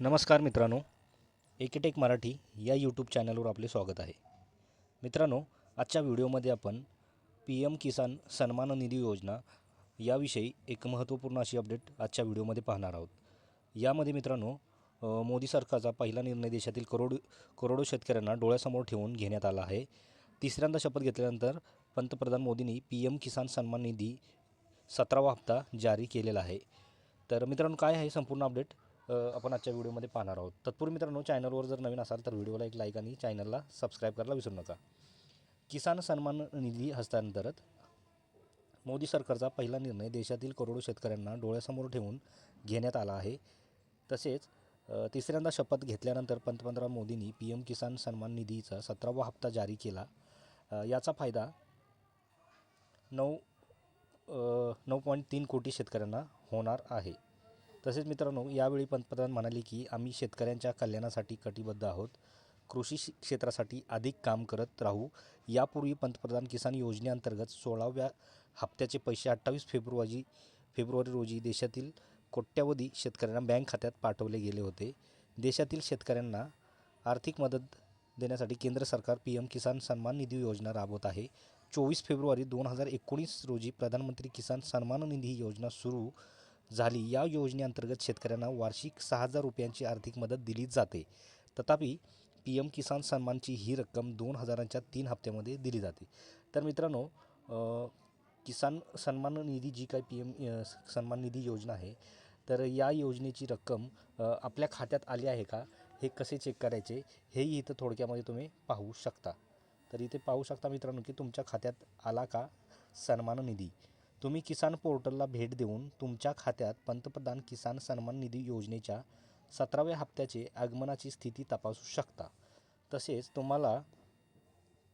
नमस्कार मित्रांनो एकेटेक मराठी या यूट्यूब चॅनलवर आपले स्वागत आहे. मित्रांनो आजच्या व्हिडिओमध्ये आपण पी एम किसान सन्मान निधी योजना याविषयी एक महत्त्वपूर्ण अशी अपडेट आजच्या व्हिडिओमध्ये पाहणार आहोत. यामध्ये मित्रांनो मोदी सरकारचा पहिला निर्णय देशातील करोड करोडो शेतकऱ्यांना डोळ्यासमोर ठेवून घेण्यात आला आहे. तिसऱ्यांदा शपथ घेतल्यानंतर पंतप्रधान मोदींनी पी एम किसान सन्मान निधी सतरावा हप्ता जारी केलेला आहे. तर मित्रांनो काय आहे संपूर्ण अपडेट आपण आजच्या व्हिडिओमध्ये पाहणार आहोत. तत्पूर्वी मित्रांनो चॅनलवर जर नवीन असाल तर व्हिडिओला एक लाईक आणि चॅनलला सबस्क्राईब करायला विसरू नका. किसान सन्मान निधी हस्तांतरित. मोदी सरकारचा पहिला निर्णय देशातील करोडो शेतकऱ्यांना डोळ्यासमोर ठेवून घेण्यात आला आहे. तसेच तिसऱ्यांदा शपथ घेतल्यानंतर पंतप्रधान मोदींनी पी एम किसान सन्मान निधीचा सतरावा हप्ता जारी केला. याचा फायदा नऊ नऊ पॉईंट तीन कोटी शेतकऱ्यांना होणार आहे. तसेच मित्रांनो यावेळी पंतप्रधान म्हणाले की आम्ही शेतकऱ्यांच्या कल्याणासाठी कटिबद्ध आहोत. कृषी क्षेत्रासाठी अधिक काम करत राहू. यापूर्वी पंतप्रधान किसान योजनेअंतर्गत सोळाव्या हप्त्याचे पैसे अठ्ठावीस फेब्रुवारी फेब्रुवारी रोजी देशातील कोट्यावधी शेतकऱ्यांना बँक खात्यात पाठवले गेले होते. देशातील शेतकऱ्यांना आर्थिक मदत देण्यासाठी केंद्र सरकार पी एम किसान सन्मान निधी योजना राबवत आहे. चोवीस फेब्रुवारी दोन हजार एकोणीस रोजी प्रधानमंत्री किसान सन्मान निधी योजना सुरू झाली. या योजनेअंतर्गत शेतकऱ्यांना वार्षिक सहा हजार रुपयांची आर्थिक मदत दिली जाते. तथापि पी एम किसान सन्मानची ही रक्कम दोन हजारांच्या तीन हप्त्यामध्ये दिली जाते. तर मित्रांनो किसान सन्मान निधी जी काय पी एम सन्मान निधी योजना आहे तर या योजनेची रक्कम आपल्या खात्यात आली आहे का? हे कसे चेक करायचे? हेही इथं थोडक्यामध्ये तुम्ही पाहू शकता. तर इथे पाहू शकता मित्रांनो की तुमच्या खात्यात आला का सन्मान निधी? तुम्ही किसान पोर्टलला भेट देऊन तुमच्या खात्यात पंतप्रधान किसान सन्मान निधी योजनेच्या सतराव्या हप्त्याचे आगमनाची स्थिती तपासू शकता. तसेच तुम्हाला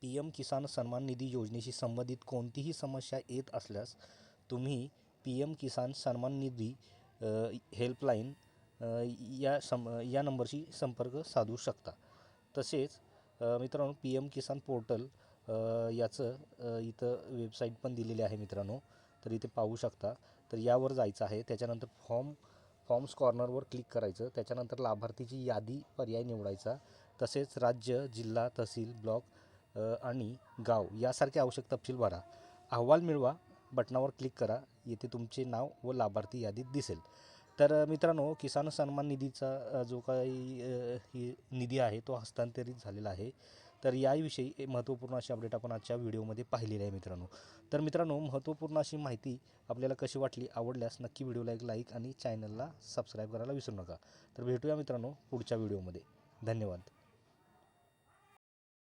पी एम किसान सन्मान निधी योजनेशी संबंधित कोणतीही समस्या येत असल्यास तुम्ही पी एम किसान सन्मान निधी हेल्पलाईन या सम या नंबरशी संपर्क साधू शकता. तसेच मित्रांनो पी एम किसान पोर्टल याचं इथं वेबसाईट पण दिलेली आहे मित्रांनो. तर इथे पाहू शकता. तर यावर जायचं आहे. त्याच्यानंतर फॉर्म फॉर्म्स कॉर्नरवर क्लिक करायचं. त्याच्यानंतर लाभार्थीची यादी पर्याय निवडायचा. तसेच राज्य जिल्हा तहसील ब्लॉक आणि गाव यासारखे आवश्यक तपशील भरा. अहवाल मिळवा. बटनावर क्लिक करा. येथे तुमचे नाव व लाभार्थी यादीत दिसेल. तर मित्रांनो किसान सन्मान निधीचा जो काही ही निधी आहे तो हस्तांतरित झालेला आहे. तर याविषयी महत्त्वपूर्ण अशी अपडेट आपण आजच्या व्हिडिओमध्ये पाहिलेली आहे मित्रांनो. तर मित्रांनो महत्त्वपूर्ण अशी माहिती आपल्याला कशी वाटली आवडल्यास नक्की व्हिडिओला एक लाईक आणि चॅनलला सबस्क्राईब करायला विसरू नका. तर भेटूया मित्रांनो पुढच्या व्हिडिओमध्ये. धन्यवाद.